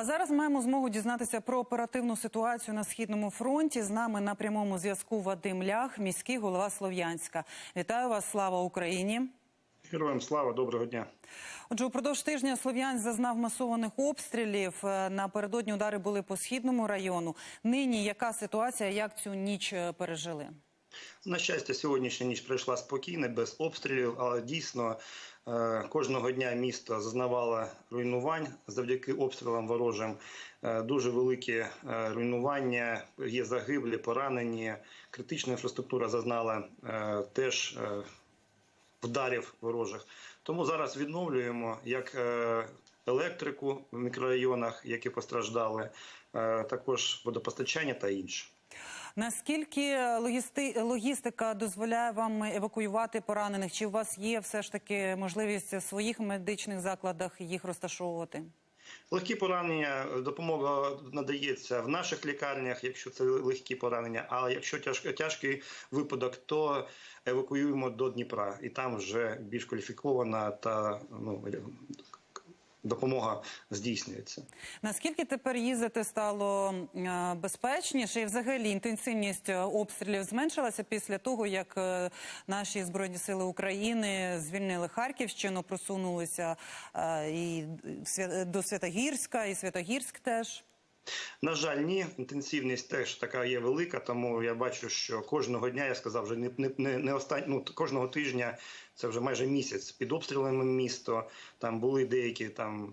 А зараз маємо змогу дізнатися про оперативну ситуацію на східному фронті. З нами на прямому зв'язку Вадим Лях, міський голова Слов'янська. Вітаю вас! Слава Україні! Героям слава, доброго дня. Отже, упродовж тижня Слов'янськ зазнав масованих обстрілів. Е, Напередодні удари були по східному району. Нині яка ситуація? Як цю ніч е, пережили? На щастя, сьогоднішня ніч пройшла спокійно, без обстрілів, але дійсно е, кожного дня місто зазнавало руйнувань завдяки обстрілам ворожим. Е, Дуже великі е, руйнування, є загиблі, поранені. Критична інфраструктура зазнала теж вдарів ворожих. Тому зараз відновлюємо як електрику в мікрорайонах, які постраждали, також водопостачання та інше. Наскільки логісти... логістика дозволяє вам евакуювати поранених? Чи у вас є все ж таки можливість в своїх медичних закладах їх розташовувати? Легкі поранення допомога надається в наших лікарнях, якщо це легкі поранення. А якщо тяж, тяжкий випадок, то евакуюємо до Дніпра, і там вже більш кваліфікована та ну допомога здійснюється. Наскільки тепер їздити стало е, безпечніше, і взагалі інтенсивність обстрілів зменшилася після того, як е, наші збройні сили України звільнили Харківщину, просунулися е, і до Святогірська, і Святогірськ теж. На жаль, ні, інтенсивність теж така є велика, тому я бачу, що кожного дня я сказав, вже не не, не, не ну, кожного тижня. Це вже майже місяць під обстрілами місто. Там були деякі там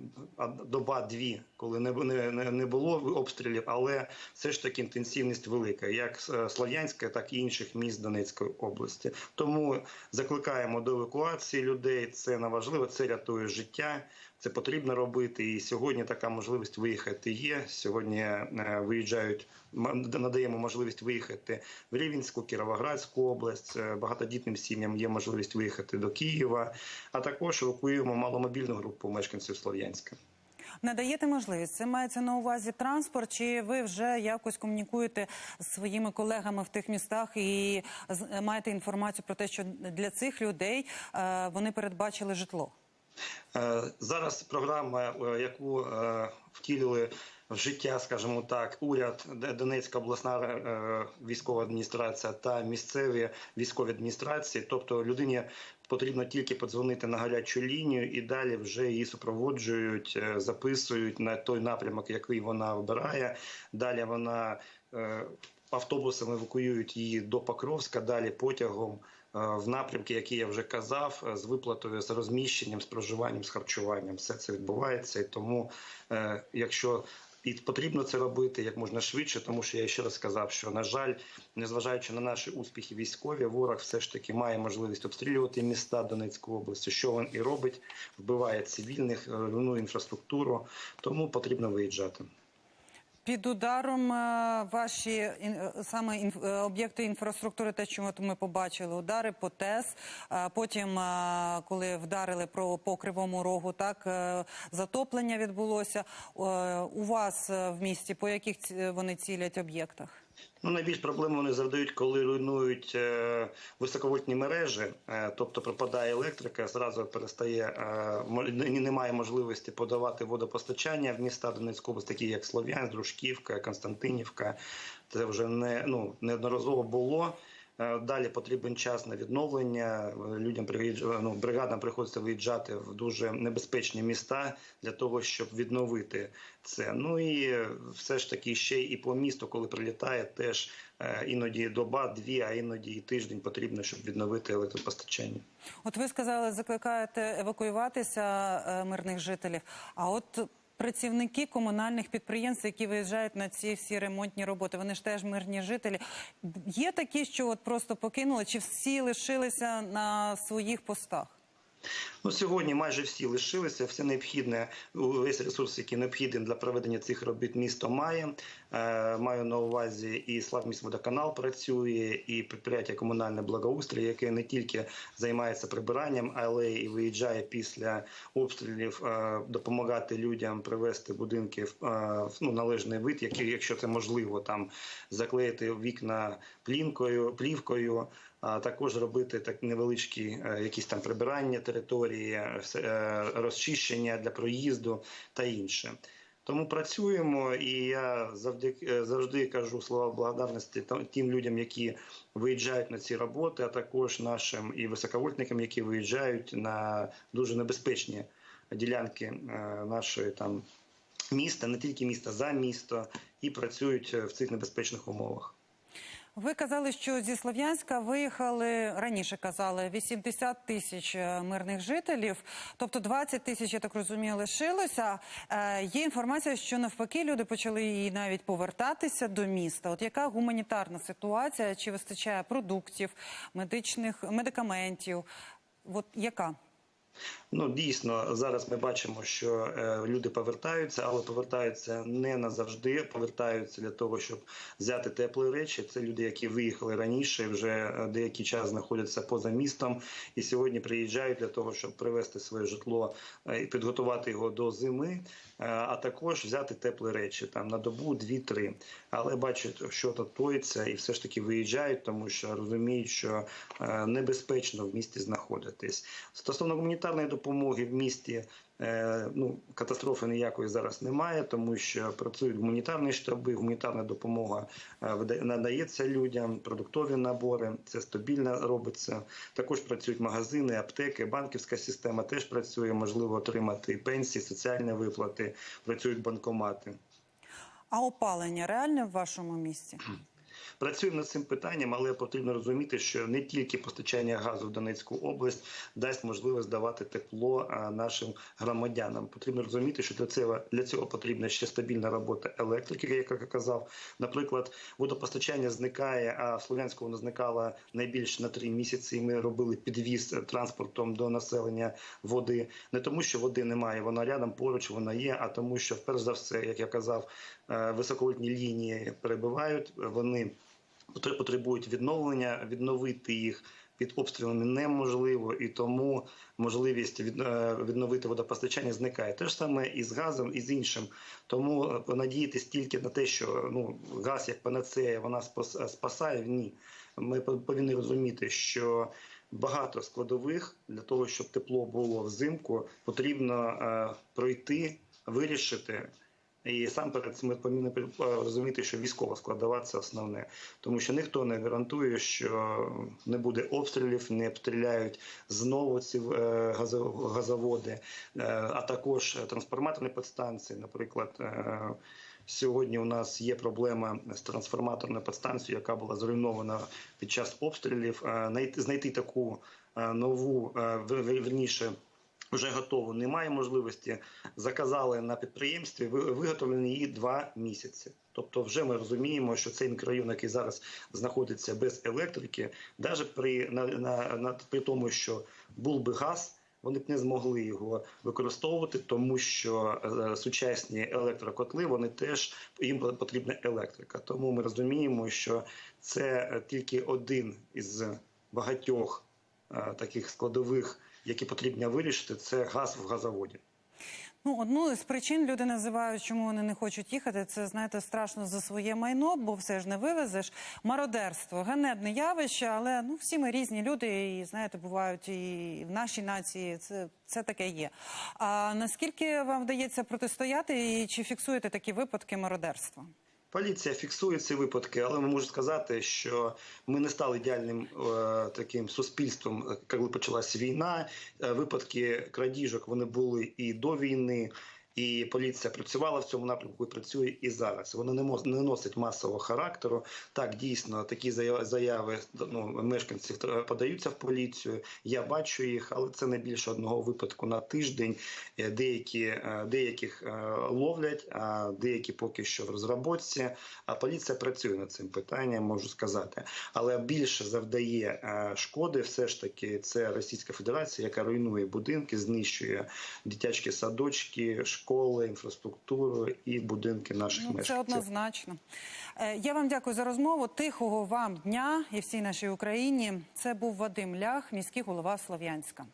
доба-дві, коли не, не, не- не було обстрілів, але все ж таки інтенсивність велика, як е, Слов'янська, так і інших міст Донецької області. Тому закликаємо до евакуації людей. Це наважливо, це рятує життя. Це потрібно робити. І сьогодні така можливість виїхати є. Сьогодні е, виїжджають, надаємо можливість виїхати в Рівненську, Кіровоградську область. Е, Багатодітним сім'ям є можливість виїхати до Києва, а також евакуюємо маломобільну групу мешканців Слов'янська. Надаєте можливість. Це мається на увазі транспорт, чи ви вже якось комунікуєте з своїми колегами в тих містах і маєте інформацію про те, що для цих людей е, вони передбачили житло? Е, Зараз програма, е, яку е, втілили в життя, скажімо так, уряд, Донецька обласна військова адміністрація та місцеві військові адміністрації. Тобто людині потрібно тільки подзвонити на гарячу лінію і далі вже її супроводжують, записують на той напрямок, який вона обирає. Далі вона автобусами евакуюють її до Покровська, далі потягом в напрямки, які я вже казав, е, з виплатою, з розміщенням, з проживанням, з харчуванням. Все це відбувається. І тому, е, якщо і потрібно це робити як можна швидше, тому що я ще раз сказав, що на жаль, незважаючи на наші успіхи військові, ворог все ж таки має можливість обстрілювати міста Донецької області, що він і робить, вбиває цивільних, е, руйнує інфраструктуру. Тому потрібно виїжджати. Під ударом е, ваші е, саме е, об'єкти інфраструктури, те, що ми побачили, удари по ТЕС. Потім, коли вдарили про по кривому рогу, так затоплення відбулося. У вас в місті по яких вони цілять об'єктах? Ну, найбільш проблем вони завдають, коли руйнують е, високовольтні мережі, е, тобто пропадає електрика, зразу перестає е, немає можливості подавати водопостачання в міста Донецької області, такі як Слов'янськ, Дружківка, Константинівка. Це вже не ну неодноразово було. Е, Далі потрібен час на відновлення. Е, Людям приїжджа- ну, бригадам приходиться виїжджати в дуже небезпечні міста для того, щоб відновити це. Ну і е, все ж таки ще і по місту, коли прилітає, теж е, іноді доба, дві, а іноді і тиждень потрібно, щоб відновити електропостачання. От ви сказали, закликаєте евакуюватися е, мирних жителів. А от працівники комунальних підприємств, які виїжджають на ці всі ремонтні роботи, вони ж теж мирні жителі. Є такі, що от просто покинули, чи всі лишилися на своїх постах? Ну, сьогодні майже всі лишилися. Все необхідне, весь ресурс, який необхідний для проведення цих робіт, місто має. Е, маю на увазі і Славміськводоканал працює, і підприємство комунальне благоустрій, яке не тільки займається прибиранням, але і виїжджає після обстрілів е, допомагати людям привести будинки в е, ну, належний вид, який, якщо це можливо, там заклеїти вікна плінкою, плівкою а також робити так невеличкі е, якісь там прибирання території, е, е, розчищення для проїзду та інше. Тому працюємо, і я завдяки е, завжди кажу слова благодарності тим людям, які виїжджають на ці роботи, а також нашим і високовольтникам, які виїжджають на дуже небезпечні ділянки нашої там міста, не тільки міста за місто, і працюють в цих небезпечних умовах. Ви казали, що зі Слов'янська виїхали раніше. Казали 80 тисяч е, мирних жителів, тобто 20 тисяч, я так розумію, лишилося. Е, є інформація, що навпаки люди почали і навіть повертатися до міста. От яка гуманітарна ситуація? Чи вистачає продуктів, медичних медикаментів? От яка? Ну дійсно зараз ми бачимо, що е, люди повертаються, але повертаються не назавжди. Повертаються для того, щоб взяти теплі речі. Це люди, які виїхали раніше, вже е, деякий час знаходяться поза містом, і сьогодні приїжджають для того, щоб привезти своє житло е, і підготувати його до зими, а також взяти теплі речі там на добу, дві-три. Але бачать, що тут тоїться, і все ж таки виїжджають, тому що розуміють, що небезпечно в місті знаходитись. Стосовно гуманітарної допомоги в місті. е, Ну, катастрофи ніякої зараз немає, тому що працюють гуманітарні штаби, гуманітарна допомога е, надається людям, продуктові набори, це стабільно робиться. Також працюють магазини, аптеки, банківська система теж працює, можливо отримати пенсії, соціальні виплати, працюють банкомати. А опалення реальне в вашому місті? Працюємо над цим питанням, але потрібно розуміти, що не тільки постачання газу в Донецьку область дасть можливість давати тепло нашим громадянам. Потрібно розуміти, що для цього для цього потрібна ще стабільна робота електрики, як я казав. Наприклад, водопостачання зникає, а в Слов'янську воно зникало найбільше на три місяці. І ми робили підвіз е, транспортом до населення води. Не тому, що води немає, вона рядом поруч вона є, а тому, що перш за все, як я казав, е, високовольтні лінії перебивають. Вони потребують відновлення, відновити їх під обстрілами неможливо, і тому можливість е, відновити водопостачання зникає. Те ж саме і з газом, і з іншим. Тому е, понадіятись тільки на те, що ну газ як панацея, вона спасає. Ні, ми повинні розуміти, що багато складових для того, щоб тепло було взимку, потрібно е, пройти, вирішити. І сам перед ми повинні е, розуміти, що військова складова це основне, тому що ніхто не гарантує, що не буде обстрілів, не обстріляють знову ці е, газоводи, е, а також трансформаторні підстанції. Наприклад, сьогодні у нас є проблема з трансформаторною підстанцією, яка була зруйнована під час обстрілів. Знайти таку нову вер- вер- верніше вже готово. Немає можливості. Заказали на підприємстві, виготовлені її два місяці. Тобто, вже ми розуміємо, що цей мікрорайон, який зараз знаходиться без електрики, навіть при на, на, на при тому, що був би газ. Вони б не змогли його використовувати, тому що е, сучасні електрокотли вони теж їм потрібна електрика. Тому ми розуміємо, що це тільки один із багатьох е, таких складових, які потрібно вирішити, це газ в газоводі. Ну, одну з причин люди називають, чому вони не хочуть їхати. Це знаєте, страшно за своє майно, бо все ж не вивезеш. Мародерство, ганебне явище, але ну всі ми різні люди, і знаєте, бувають і в нашій нації. Це, це таке є. А наскільки вам вдається протистояти, і чи фіксуєте такі випадки мародерства? Поліція фіксує ці випадки, але ми можу сказати, що ми не стали ідеальним е, таким суспільством, е, коли почалася війна. Е, випадки крадіжок вони були і до війни. І поліція працювала в цьому напрямку і працює і зараз. Воно не не носить масового характеру. Так, дійсно, такі зая- заяви ну, мешканців подаються в поліцію. Я бачу їх, але це не більше одного випадку на тиждень. Е, Деякі е, деяких е, ловлять, а деякі поки що в розробці. А поліція працює над цим питанням, можу сказати. Але більше завдає шкоди, все ж таки, це Російська Федерація, яка руйнує будинки, знищує дитячі садочки, школи, інфраструктуру і будинки наших Ну, це мешканців. однозначно. Е, Я вам дякую за розмову. Тихого вам дня і всій нашій Україні. Це був Вадим Лях, міський голова Слов'янська.